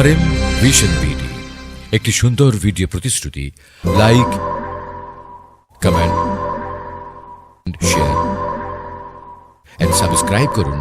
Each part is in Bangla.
আর এম ভিশন বিডি একটি সুন্দর ভিডিও প্রতিশ্রুতি like comment share and subscribe করুন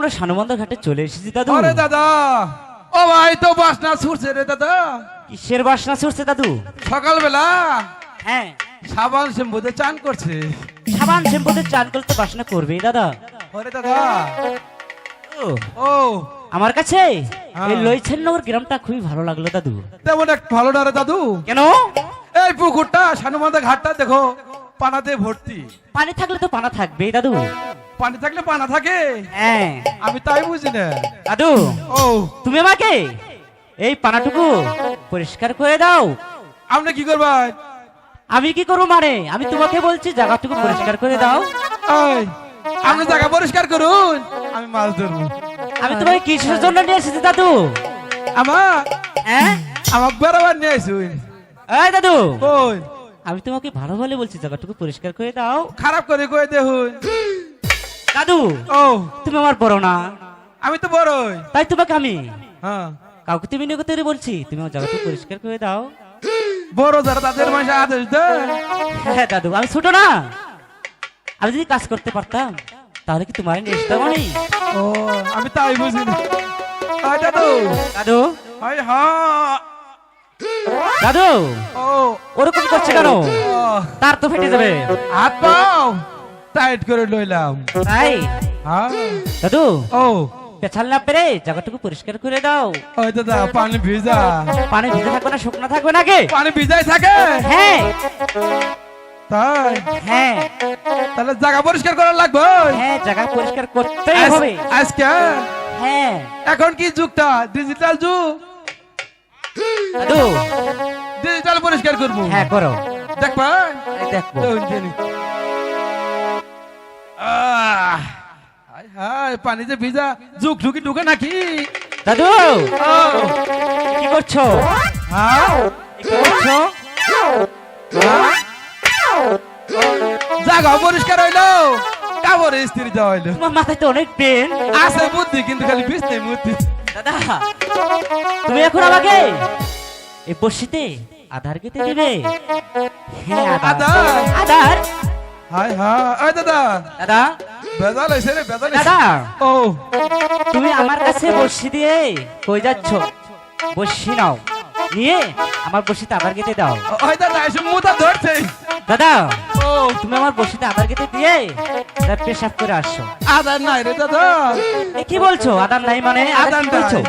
আমরা সানুমন্দা ঘাটে চলে এসেছি দাদু। আরে দাদা ও ভাই তো বাসনা ছুটছে রে দাদা। কিসের বাসনা ছুটছে দাদু? সকালবেলা হ্যাঁ। সাবান শ্যাম্পুতে চান করছে। সাবান শ্যাম্পুতে চান করতে বাসনা করবেই দাদা। ওরে দাদা। ও, ও। আমার কাছে? হ্যাঁ। এই লইছেননগর গ্রামটা খুবই ভালো লাগল দাদু। তেমন এক ভালো না রে দাদু। কেন? এই পুকুরটা সানুমাদা ঘাটটা দেখো পানাতে ভর্তি। পানি থাকলে তো পানা থাকবেই দাদু। পানি থাকলে পানা থাকে। হ্যাঁ। আমি তাই বুঝি না। দাদু ও। তুমি আমাকে এই পানাটুকু পরিষ্কার করে দাও। আপনি কি করবেন আমি কি করব মানে? আমি তোমাকে বলছি জায়গাটুকু পরিষ্কার করে দাও। এই, আপনি জায়গা পরিষ্কার করুন। আমি মাছ ধরবো। আমি তোমাকে কিসের জন্য নিয়ে এসেছি দাদু? আমার হ্যাঁ? আমাকে বেড়াবার নিয়ে আসুন। এই দাদু। ওই আমি তোমাকে ভালো ভালো বলছি জায়গাটুকু পরিষ্কার করে দাও। খারাপ করে কয়ে দেখুন দাদু ও। তুমি আমার বড় না। আমি তো বড়ই। তাই তোমাকে আমি। হ্যাঁ। কাউকে তুমি নিয়ে করতে বলছি তুমি আমার জায়গাটুকু পরিষ্কার করে দাও। বড় যারা তাদের মাসে আদেশ দেয়। হ্যাঁ দাদু আমি ছোট না। আমি যদি কাজ করতে পারতাম তাহলে কি তোমার নিয়ে আসতাম আমি ও আমি তাই বুঝি না। দাদু। দাদু। আয় হ্যাঁ। দাদু ও। ওরকম করছে কেন? তার তো ফেটে যাবে। হাত পাও। টাইট করে লইলাম। তাই হ্যাঁ? দাদু ও। পেছাল না পেরে জায়গাটুকু পরিষ্কার করে দাও। ওই দাদা পানি ভিজা। পানি ভিজে থাকবে না শুকনো থাকবে নাকি পানি ভিজাই থাকে। হ্যাঁ। তাই? হ্যাঁ। তাহলে জায়গা পরিষ্কার করা লাগবে? হ্যাঁ জায়গা পরিষ্কার করতেই হবে। আজকে? হ্যাঁ। এখন কি যুগটা? ডিজিটাল যুগ। দাদু। ডিজিটাল পরিষ্কার করব। হ্যাঁ করো। দেখবা? দেখব। হায় পানি যে ভিজা যুগ ঢুকি ঢুকে নাকি? দাদু! কি করছ? করছ? জায়গা পরিষ্কার হইল। কাপড় স্ত্রী দেওয়া হইল। তোমার মাথায় তো অনেক পেন আছে বুদ্ধি কিন্তু খালি বিষ নেই বুদ্ধি দাদা তুমি এখন আমাকে এই বসিতে আধার কেটে দিবে। হ্যাঁ আধার? আধার? হায় হায় দাদা। দাদা? বেজাল হয়েছে রে বেজাল। দাদা! ও। তুমি আমার কাছে বসি দিয়ে কই যাচ্ছ? বসি নাও। নিয়ে আমার বসিতে আধার কেটে দাও। ওই দাদা এসে মুতা ধরছে। দাদা! ও। তুমি আমার বসিতে আধার কেটে দিয়ে তার পেশাব করে আসছো। আদার নাই রে দাদা। এ কি বলছো? আধার নাই মানে করেছ নাই।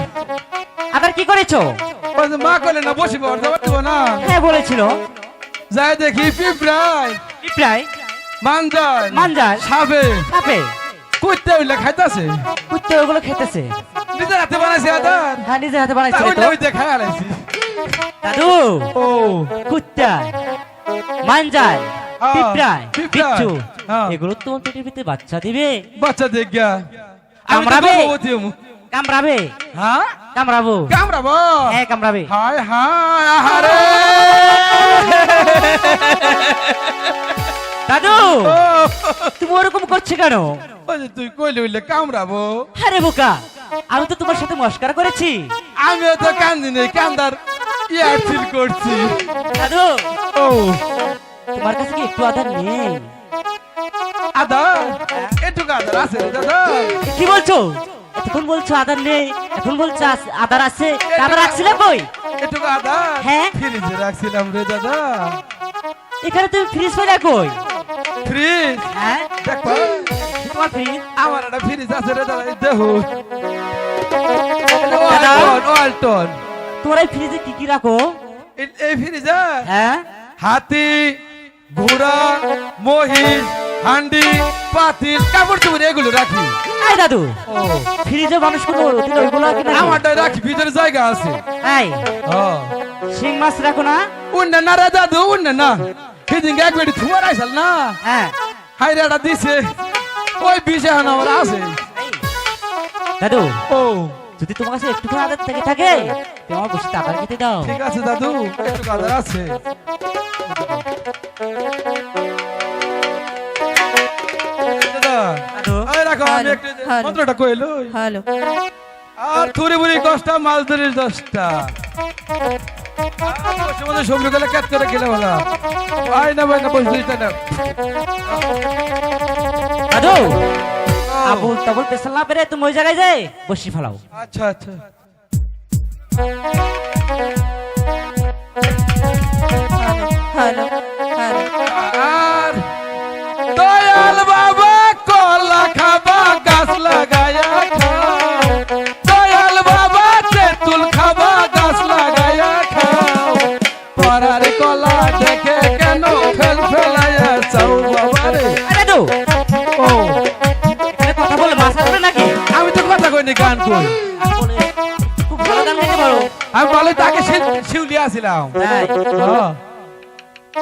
আধার কি করেছ? মা কলে না বসিব না। হ্যাঁ বলেছিল। যাই দেখি পিঁপড়াই প্রায় মানজার মানজার সাবে সাপে। কুত্তে হইলে খাইতাছে। কুত্তে ওগুলো খেতেছে নিজের হাতে বানাইছে আদার হ্যাঁ নিজে হাতে তা বানাইছি। ওই তো ওই দেখা আলাইছি দাদু ও। কুত্তা মাঞ্জাল হ্যাঁ, পিঁপড়ায় পিঁপড়া, বিচ্ছু। এগুলো তোমার পেটের ভিতরে বাচ্চা দিবে? বাচ্চা দেখ গা কামড়াবে? কামড়াবে? হ্যাঁ? কামড়াবো। কামড়াবো? হ্যাঁ কামড়াবে। হায় হায় আহারে দাদু তুমি ওরকম করছ কেন তুই কইলে উইলে কামড়াবো আরে বোকা আমি তো তোমার সাথে মস্কার করেছি আমিও তো কান্দি নেই কান্দার ইয়ার ফিল করছি দাদু ও তোমার কাছে কি একটু আধার নেই আদার এটুকু আদার আছে দাদা কি বলছো এখন বলছো আধার নেই এখন বলছো আধার আছে তা আধার রাখছিলে কই এটুকু আদার হ্যাঁ? ফ্রিজে রাখছিলাম রে দাদা এখানে তুমি ফ্রিজ পেলে কই ফ্রিজ হ্যাঁ? দেখো তোমার ফ্রিজ আমার একটা ফ্রিজ আছে রে দাদা দেখো। দাদা? ওয়ালটন ওয়ালটন তোমার এই ফ্রিজে কি কি রাখো? এই- এই ফ্রিজে হ্যাঁ? হাতি ঘোড়া মহিষ হান্ডি পাতিল কাপড় চোপড় এগুলো রাখি। এই দাদু ফ্রিজে মানুষ কোনো ওইগুলো আমারটা রাখি ভিতরে জায়গা আছে। এই। শিং মাছ রাখো না? উন্না না রে দাদু উন্না না। সেদিন এক বেটি থুয়ার আইসাল না হ্যাঁ হাইরাটা দিছে ওই বিষে হান আমার আছে দাদু ও। যদি তোমার কাছে একটু আধার থেকে থাকে তুমি আমার বসে আধার খেতে দাও। ঠিক আছে দাদু একটু কাদার আছে। মন্ত্রটা কইলো হ্যালো। আর থুরি বুড়ি দশটা মাছ ধরিস দশটা। বসে বসে সবজি গেলে করে খেলে ভালো। আয় না ভাই না বসে দিতে না। দাদু আবুল তাবুল পেছাল না পেরে তুমি ওই জায়গায় যাই বসি ফেলাও। আচ্ছা আচ্ছা। হ্যালো। পরার কলা দেখে কেন ফেল ফেলায়া চাও বাবা রে আরে দাদু ও। কথা বলে মাছ আসবে নাকি? আমি তো কথা কইনি গান কই। বলে, খুব ভালো গান গাইতে পারো আমি বলে তাকে শিউলি আসিলাম তাই হ্যাঁ।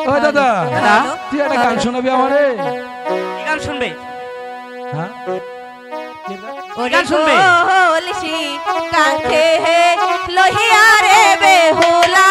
ও। দাদা তুই একটা গান শোনাবি আমারে? কি গান শুনবে? হ্যাঁ? গান শুনবে? কাঁধে লহিয়া রে বেহুলা।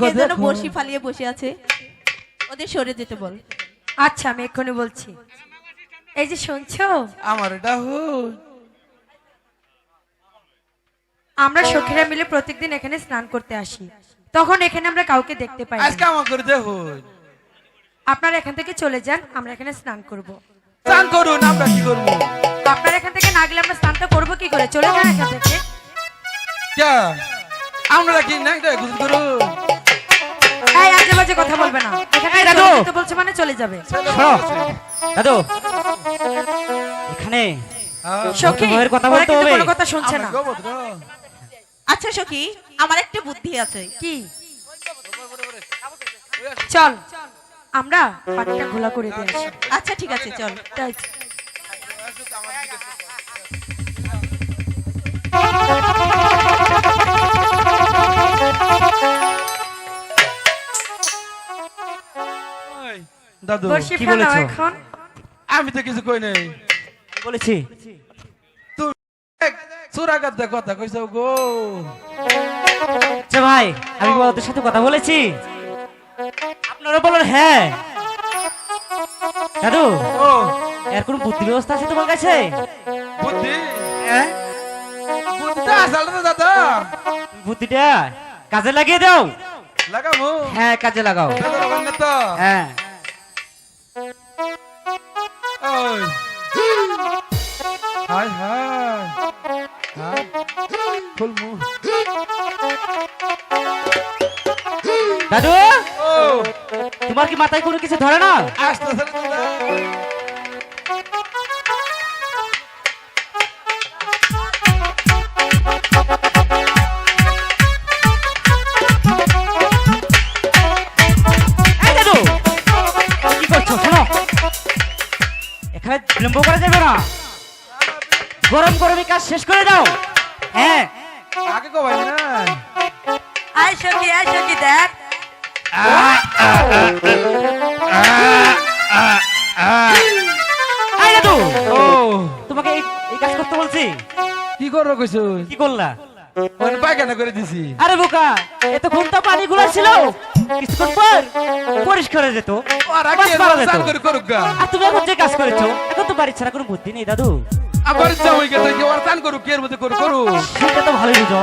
কে যেন বসি ফালিয়ে বসে আছে? ওদের সরে যেতে বল। আচ্ছা আমি এক্ষুনি বলছি। এই যে শুনছো? আমার এটা আমরা সখীরা মিলে প্রত্যেকদিন এখানে স্নান করতে আসি। তখন এখানে আমরা কাউকে দেখতে পাই আজকে আমার করে দেখুন আপনারা এখান থেকে চলে যান আমরা এখানে স্নান করব। চান করুন আমরা কি করব? আপনারা এখান থেকে না গেলে আমরা স্নানটা করব কি করে? চলে যান এখান থেকে। কে আমরা কি নাইটা গুজর করুন। এই আজে বাজে কথা বলবে না। এখানে এই দাদু! বলছে মানে চলে যাবে। দাদু! এখানে সখী কথা বলতে হবে। কোনো কথা শুনছে না। আচ্ছা সখী আমার একটা বুদ্ধি আছে। কি? চল আমরা পানিটা ঘোলা করে দিয়ে আসি। আচ্ছা ঠিক আছে চল তাই দাদু বসি কি বলেছ? এখন। আমি তো কিছু কই নাই। বলেছি। তুই সুরাগাত কথা কইছো গো। আচ্ছা ভাই আমি সাথে কথা বলেছি? আপনারা বলেন হ্যাঁ। দাদু ও। এর কোনো বুদ্ধি ব্যবস্থা আছে তোমার কাছে? বুদ্ধি? হ্যাঁ? বুদ্ধিটা আসল না দাদা। বুদ্ধিটা কাজে লাগিয়ে দাও। লাগামু হ্যাঁ কাজে লাগাও। হ্যাঁ। হাই ফুল মু দাদু! তোমার কি মাথায় কোনো কিছু ধরে না? এখানে বিলম্ব করা যাবে না। গরম গরমই কাজ শেষ করে দাও। হ্যাঁ। আগে কো ভাই না আয় সখী আয় সখী দেখ। দাদু ও। তোমাকে এই- কাজ করতে বলছি। কি কইছো? কি করলা? পায়খানা করে দিছি। আরে বোকা এতক্ষণ তো পানি গুলা ছিল। কিছুক্ষণ পর পরিষ্কার হয়ে যেত। আর তুমি এখন যে কাজ করেছ এখন তো বাড়ি ছাড়া কোনো বুদ্ধি নেই দাদু। আবার জামাই গেছে কি ওরা চান করুক এর মধ্যে করু করু সেটা তো ভালোই বুঝো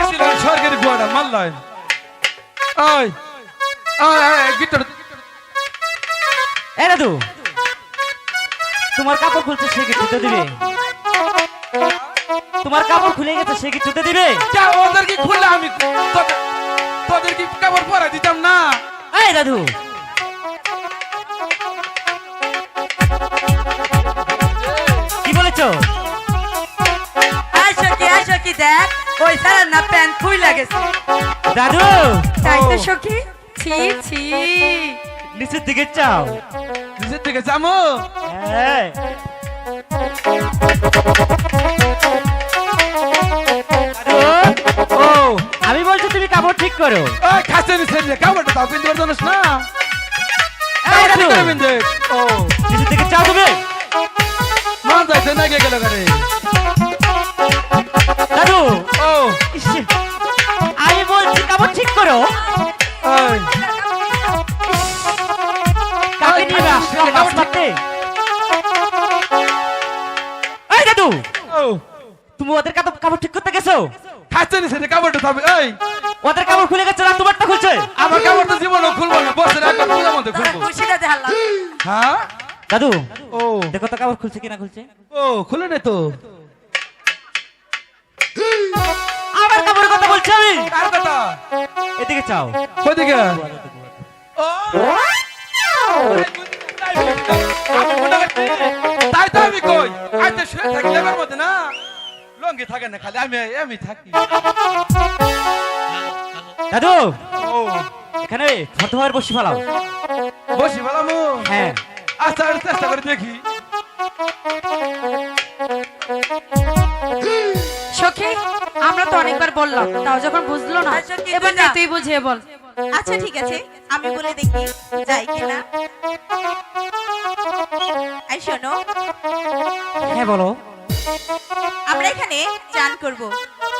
আসিল সরকারি গোয়াটা মাল্লাই ওই ওই ওই গিটার এ দাদু তোমার কাপড় খুলছে সে কি জুতে দিবে? তোমার কাপড় খুলে গেছে সে কি জুতে দিবে? যা ওদের কি খুললে আমি তোদের কি কাপড় পরা দিতাম না? এই দাদু দেখ ওই সারা না প্যান্ট লাগেছে। দাদু! তাই তো। সখী। ছি ছি। নিচের দিকে চাও। নিচের দিকে যামু হ্যাঁ। ও আমি বলছি তুমি কাপড় ঠিক করো। ওই খাসে নিচে কাপড়টা তাও পিনতে পারতো না? ও নিচের দিকে চাও তুমি? মন যাইছে না গেল করে আমি বলছি কাপড় ঠিক করো। কাকে নিয়ে আসলে ঠিক- মাছ এই। দাদু! তুমি ওদের কাপড় কাপড় ঠিক করতে গেছো? নিচে দিয়ে কাপড়টা তাও এই। ওদের কাপড় খুলে গেছে না তোমারটা খুলছে? আমার কাপড় তো খুলবো না বছরে একবার পূজার মধ্যে খুলবো। খুশিটা দেখালাম হ্যাঁ? দাদু ও। দেখো তো কাপড় খুলছে কিনা খুলছে। ও খুলে নে তো। কার কথা? এদিকে চাও। তাই তো আমি কই আজ তো শুয়ে থাকি লেবার মধ্যে না। লঙ্গি থাকে না খালি আমি আমি থাকি। দাদু! এখানে ফটো হওয়ার বসে ফেলাও। বসি বলা হ্যাঁ। আস্তে আস্তে চেষ্টা করে দেখি। সখী আমরা তো অনেকবার বললাম তাও যখন বুঝলো না এবার না। তুই বুঝিয়ে বল। আচ্ছা ঠিক আছে আমি বলে দেখি যাই কিনা এই শোনো। হ্যাঁ বলো। আমরা এখানে চান করব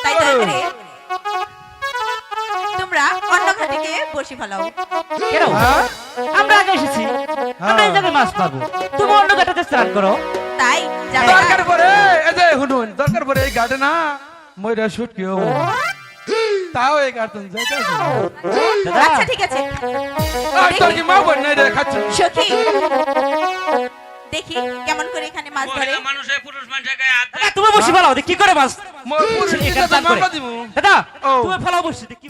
তাই দয়া করে তোমরা অন্য ঘাটিকে বসে ফেলাও। কেন? আমরা আগে এসেছি। আমরা এই জায়গায় মাছ পাবো তুমি অন্য ঘাটাতে স্নান করো। তাই দরকার পরে এই যে শুনুন দরকার পরে এই গার্ডে না। ময়রা শুট কেউ তাও এই কার্টুন আছে দাদা আচ্ছা ঠিক আছে। আর তোর কি মা বোন নাই রে খাচ্ছ? সখী। দেখি কেমন করে এখানে মাছ ধরে। মানুষে পুরুষ মানুষে গায়ে হাত তুমি বসে ফেলাও দেখি কি করে মাছ। দাদা তুমি ফেলাও বসে দেখি।